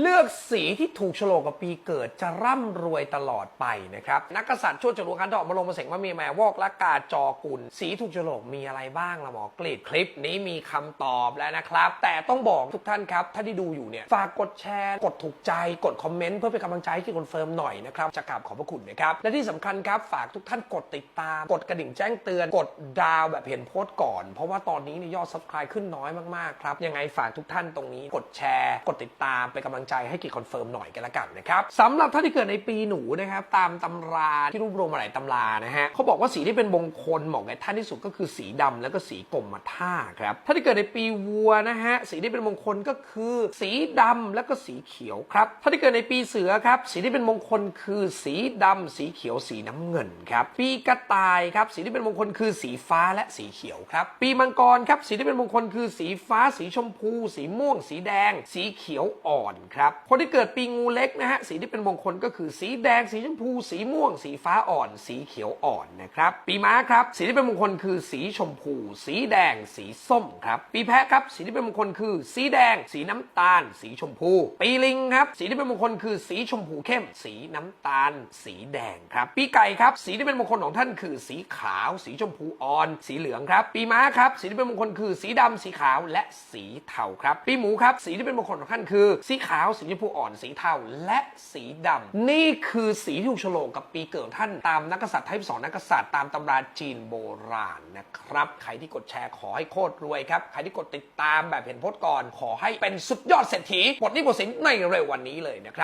เลือกสีที่ถูกโฉลกกับปีเกิดจะร่ำรวยตลอดไปนะครับนักกษัตริย์ชั่วจรวดคันดอกมาลงมาเสงมามีแมวอกและกาจอกุลสีถูกโฉลกมีอะไรบ้างละหมอกรีดคลิปนี้มีคำตอบแล้วนะครับ แต่ต้องบอกทุกท่านครับ ถ้าที่ดูอยู่เนี่ยฝากกดแชร์ กดถูกใจกดคอมเมนต์เพื่อเป็นกำลังใจให้ที่คอนเฟิร์มหน่อยนะครับจะกราบขอบพระคุณนะครับและที่สำคัญครับฝากทุกท่านกดติดตาม กดกระดิ่งแจ้งเตือน กดดาวแบบเห็นโพสต์ก่อน เพราะว่าตอนนี้เนี่ยยอด subscribe ขึ้นน้อยมากๆครับยังไงฝากทุกท่านตรงนี้ กดแชร์ กดติดตามเป็นกำลังใจให้กิจคอนเฟิร์มหน่อยกันละกันนะครับสำหรับท่านที่เกิดในปีหนูนะครับตามตำราที่รวบรวมมาหลายตำรานะฮะเขาบอกว่าสีที่เป็นมงคลเหมาะกับท่านที่สุดก็คือสีดำแล้วก็สีกรมท่าครับท่านที่เกิดในปีวัวนะฮะสีที่เป็นมงคลก็คือ สีดำแล้วก็สีเขียวครับท่านที่เกิดในปีเสือครับสีที่เป็นมงคลคือสีดำสีเขียวสีน้ำเงินครับปีกระต่ายครับสีที่เป็นมงคลคือสีฟ้าและสีเขียวครับปีมังกรครับสีที่เป็นมงคลคือสีฟ้า สีชมพู สีม่วง สีแดง สีเขียวอ่อนครับ คนที่เกิดปีงูเล็กนะฮะสีที่เป็นมงคลก็คือสีแดง สีชมพู สีม่วง สีฟ้าอ่อน สีเขียวอ่อนนะครับ ปีม้าครับ สีที่เป็นมงคลคือสีชมพู สีแดง สีส้มครับ ปีแพะครับ สีที่เป็นมงคลคือ สีแดง สีน้ำตาล สีชมพู ปีลิงครับ สีที่เป็นมงคลคือ สีชมพูเข้ม สีน้ำตาล สีแดงครับ ปีไก่ครับ สีที่เป็นมงคลของท่านคือ สีขาว สีชมพูอ่อน สีเหลืองครับ ปีม้าครับ สีที่เป็นมงคลคือ สีดำสีขาวและสีเทาครับ ปีหมูครับ สีที่เป็นมงคลของท่านคือ สีขาวสีชมพูอ่อนสีเทาและสีดำนี่คือสีที่ถูกโฉลกกับปีเกิดท่านตามนักษัตริย์ไทยสอนนักษัตริย์ตามตำราจีนโบราณนะครับ ใครที่กดแชร์ขอให้โคตรรวยครับ ใครที่กดติดตามแบบเห็นโพสต์ก่อน ขอให้เป็นสุดยอดเศรษฐีปลดหนี้ปลดสินในเร็ววันนี้เลยนะครับ